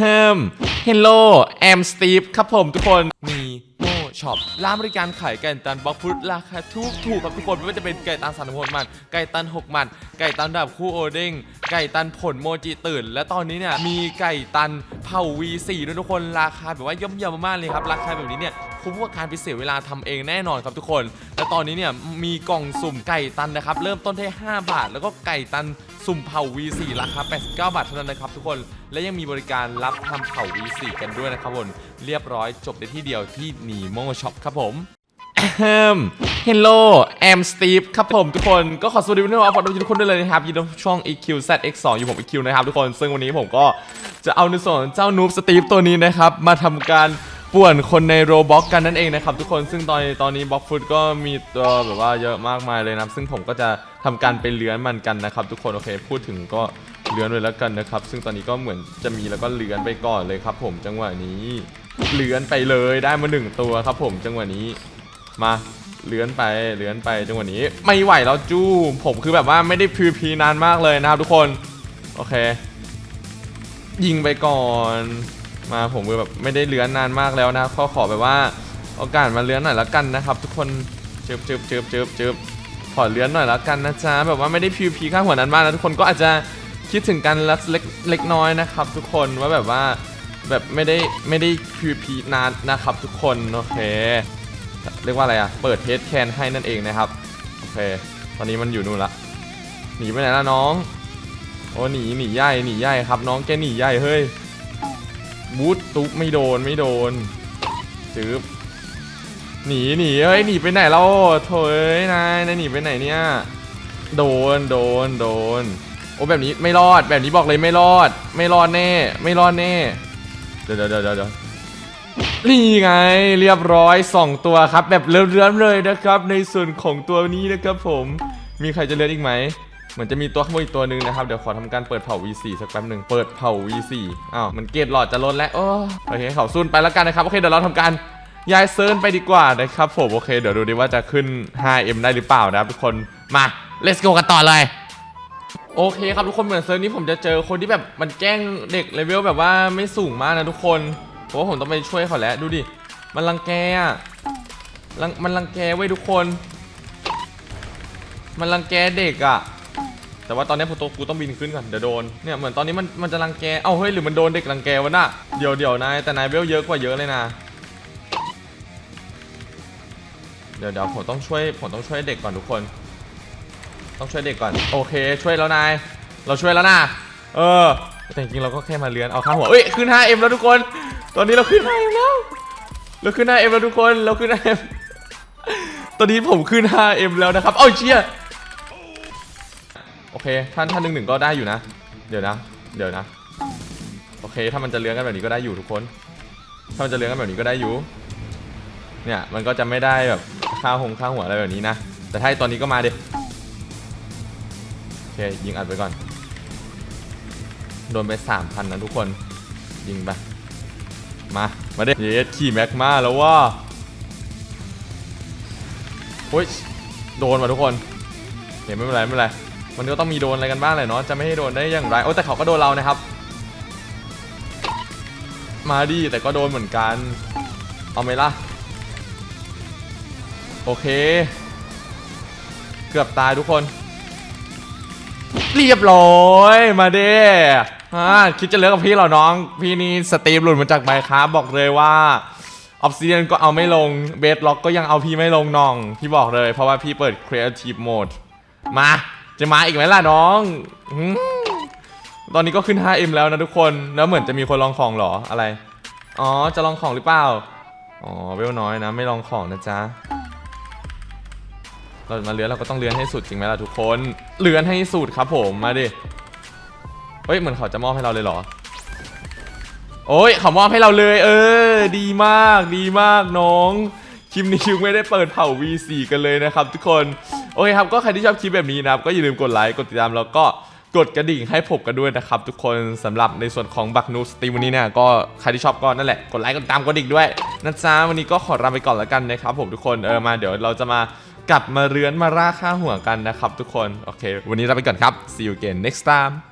ฮิมเฮลโลแอมสตีฟครับผมทุกคนมีโมช็อปร้านบริการขายไก่ตันบล็อกฟุตราคาถูกถูกครับทุกคนไม่ว่าจะเป็นไก่ตันสันหดมัน ไก่ตันหกมัน ไก่ตันดับคู่โอเด้งไก่ตันผลโมจิตื่น และตอนนี้เนี่ยมีไก่ตันเผา V4 ด้วยทุกคนราคาแบบว่าย่อมเยาวมากๆเลยครับราคาแบบนี้เนี่ย คุ้มกว่าการไปเสียเวลาทำเองแน่นอนครับทุกคน และตอนนี้เนี่ยมีกล่องสุ่มไก่ตันนะครับเริ่มต้นที่5บาท แล้วก็ไก่ตันสุ่มเผา V4 ราคา89 บาทเท่านั้นนะครับทุกคนและยังมีบริการรับทำเผา V4 กันด้วยนะครับผมเรียบร้อยจบในที่เดียวที่นีโมช็อปครับผมเฮลโลแอมสตีฟครับผมทุกคนก็ขอสวัสดีวันนี้ครับทุกคนด้วยเลยนะครับยินดีต้อนรับช่อง EQ ZX2 อยู่ผม EQ นะครับทุกคน ซึ่งวันนี้ผมก็จะเอาในส่วนเจ้านูบสตีฟตัวนี้นะครับ มาทำการ ป่วนคนในโรบ็อกกันนั่นเองนะครับทุกคนซึ่งตอนตอนนี้บ็อกฟุตก็มีตัวแบบว่าเยอะมากมายเลยนะครับซึ่งผมก็จะทำการไปเลื้อนมันกันนะครับ ทุกคนโอเคพูดถึงก็เลื้อนเลยแล้วกันนะครับ ซึ่งตอนนี้ก็เหมือนจะมีแล้วก็เลื้อนไปก่อนเลยครับ ผมจังหวะนี้เลื้อนไปเลยได้มาหนึ่งตัวครับ ผมจังหวะนี้มาเลื้อนไปเลื้อนไปจังหวะนี้ ไม่ไหวแล้วจู้ผมคือแบบว่าไม่ได้พีพีนานมากเลยนะครับ ทุกคนโอเค ยิงไปก่อน มาผมคือแบบไม่ได้เลื้อนนานมากแล้วนะขอขอแบบว่าโอกาสมาเลื้อนหน่อยละกันนะครับ ทุกคนเจิบเจิบเจิบเจิบเจิบขอเลื้อนหน่อยละกันนะจ๊ะแบบว่าไม่ได้พีพีข้างหัวนั้นมากนะทุกคนก็อาจจะคิดถึงกันเล็กเล็กน้อยนะครับ ทุกคนว่าแบบว่าแบบไม่ได้ไม่ได้พีพีนานนะครับ ทุกคนโอเค เรียกว่าอะไรอะเปิดเทสแคนให้นั่นเองนะครับโอเค ตอนนี้มันอยู่นู่นละหนีไปไหนละน้องโอ้หนีหนีใหญ่หนีใหญ่ครับ น้องแกหนีใหญ่เฮ้ย บูทตุ๊บไม่โดนไม่โดนจืบหนีหนีเฮ้ยหนีไปไหนแล้วโถเอ้ยนายนายหนีไปไหนเนี่ยโดนโดนโดนโอ้แบบนี้ไม่รอดแบบนี้บอกเลยไม่รอด ไม่รอดแน่ ไม่รอดแน่เดี๋ยวเดี๋ยวเดี๋ยวเดี๋ยวนี่ไงเรียบร้อยสองตัวครับ แบบเลื่อนๆเลยนะครับ ในส่วนของตัวนี้นะครับผมมีใครจะเลือนอีกไหม เหมือนจะมีตัวขโมยอีกตัวหนึ่งนะครับ เดี๋ยวขอทำการเปิดเผา V4 สักแป๊บหนึ่งเปิดเผา V4 อ้าวมันเกตหลอดจะลดแล้วโอ้โอเคเขาซุนไปแล้วกันนะครับโอเคเดี๋ยวเราทำการย้ายเซิร์นไปดีกว่านะครับผมโอเคเดี๋ยวดูดิว่าจะขึ้น 5M ได้หรือเปล่านะครับทุกคนมา let's go กันต่อเลยโอเคครับทุกคนเหมือนเซิร์ฟนี้ผมจะเจอคนที่แบบมันแกล้งเด็กเลเวลแบบว่าไม่สูงมากนะทุกคนเพราะว่าผมต้องไปช่วยเขาแล้วดูดิมันรังแกอะมันรังแกไว้ทุกคน มันรังแกเด็กอะ แต่ว่าตอนนี้ผมตัวกูต้องบินขึ้นก่อนเดี๋ยวโดนเนี่ยเหมือนตอนนี้มันมันจะรังแกเอ้าเฮ้ยหรือมันโดนเด็กรังแกวะน่ะเดี๋ยวเดี๋ยวนายแต่นายเวลเยอะกว่าเยอะเลยนะเดี๋ยวเดี๋ยวผมต้องช่วยผมต้องช่วยเด็กก่อนทุกคน ต้องช่วยเด็กก่อนโอเค ช่วยแล้วนายเราช่วยแล้วนะเออแต่จริงเราก็แค่มาเลื้อนเอาข้าหัวเอ้ยขึ้น 5M แล้วทุกคน ตอนนี้เราขึ้น 5M แล้วเราขึ้น 5M แล้วทุกคนเราขึ้น 5M ตอนนี้ผมขึ้น 5M แล้วนะครับเอ้าเชี่ย โอเคท่านท่านหนึ่งหนึ่งก็ได้อยู่นะ เดี๋ยวนะ เดี๋ยวนะ โอเค ถ้ามันจะเลื้อนกันแบบนี้ก็ได้อยู่ทุกคน ถ้ามันจะเลื้อนกันแบบนี้ก็ได้อยู่ เนี่ยมันก็จะไม่ได้แบบค่าวหงค่าวหัวอะไรแบบนี้นะ แต่ถ้าตอนนี้ก็มาเดิโอเคยิงอัดไปก่อน โดนไปสามพันนะทุกคน ยิงไป มา มาเด้เยสขี่แม็กมาแล้วว่าโอ้ย โดนว่ะทุกคน เห็นไม่เป็นไรไม่เป็นไร มันก็ต้องมีโดนอะไรกันบ้างแหละเนาะจะไม่ให้โดนได้อย่างไรโอ้แต่เขาก็โดนเรานะครับ มาดิแต่ก็โดนเหมือนกัน เอาไหมล่ะ โอเค เกือบตายทุกคน เรียบร้อยมาเด้ฮะคิดจะเลิกกับพี่เหรอน้อง พี่นี่สตีฟหลุดมาจากไมค์ครับบอกเลยว่าออฟซิเดียนก็เอาไม่ลงเบสล็อกก็ยังเอาพี่ไม่ลงน้อง พี่บอกเลยเพราะว่าพี่เปิด Creative Mode มา จะมาอีกไหมล่ะน้องหืมตอนนี้ก็ขึ้น 5M แล้วนะทุกคน แล้วเหมือนจะมีคนลองของเหรอ อะไร อ๋อ จะลองของหรือเปล่า อ๋อ เวลน้อยนะ ไม่ลองของนะจ๊ะ เรามาเลื้อนเราก็ต้องเลื้อนให้สุดจริงไหมล่ะทุกคน เลื้อนให้สุดครับผม มาดิ เฮ้ย เหมือนเขาจะมอบให้เราเลยเหรอ โอ้ยเขามอบให้เราเลย เออ ดีมาก ดีมากน้อง คลิปนี้ยังไม่ได้เปิดเผา V4 กันเลยนะครับ ทุกคน โอเคครับก็ใครที่ชอบคลิปแบบนี้นะครับก็อย่าลืมกดไลค์กดติดตามแล้วก็กดกระดิ่งให้ผมกันด้วยนะครับ ทุกคนสำหรับในส่วนของบักนูสตรีมวันนี้เนี่ยก็ใครที่ชอบก็นั่นแหละกดไลค์กดติดตามกดกระดิ่งด้วยนะจ๊ะวันนี้ก็ขอลาไปก่อนแล้วกันนะครับผมทุกคนเออมาเดี๋ยวเราจะมากลับมาเรือนมาร่าค่าหัวกันนะครับทุกคน โอเค วันนี้ลาไปก่อนครับ see you again next time